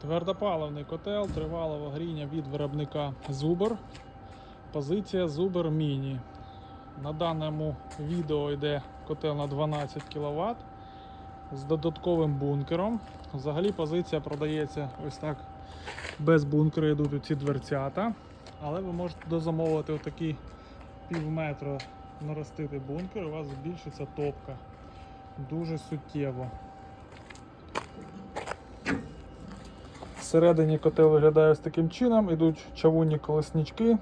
Твердопаливний котел тривалого гріння від виробника Zubr. Позиція Zubr Mini. На даному відео йде котел на 12 кВт з додатковим бункером. Взагалі позиція продається ось так. Без бункеру йдуть ці дверцята. Але ви можете дозамовити отакі пів метра наростити бункер, у вас збільшиться топка. Дуже суттєво. Всередині котел виглядає ось таким чином. Ідуть чавунні колеснички,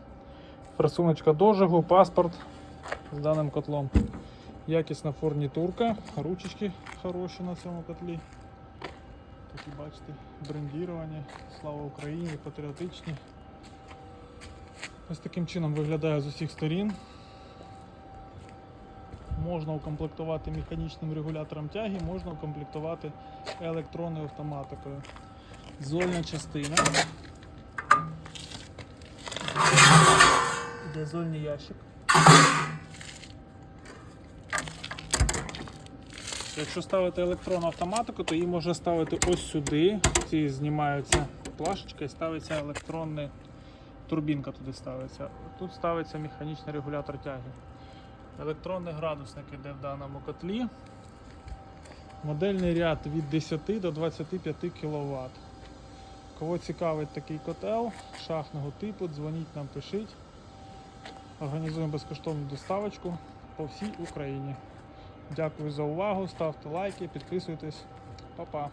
форсуночка дожигу, паспорт з даним котлом. Якісна фурнітурка, ручечки хороші на цьому котлі. Такі бачите, брендіровані, слава Україні, патріотичні. Ось таким чином виглядає з усіх сторін. Можна укомплектувати механічним регулятором тяги, можна укомплектувати електронною автоматикою. Зольна частина. Іде зольний ящик. Якщо ставити електронну автоматику, то її можна ставити ось сюди. Ці знімаються плашечка і ставиться електронна турбінка туди ставиться. Тут ставиться механічний регулятор тяги. Електронний градусник іде в даному котлі. Модельний ряд від 10 до 25 кВт. Кого цікавить такий котел шахного типу, дзвоніть нам, пишіть. Організуємо безкоштовну доставочку по всій Україні. Дякую за увагу, ставте лайки, підписуйтесь. Па-па.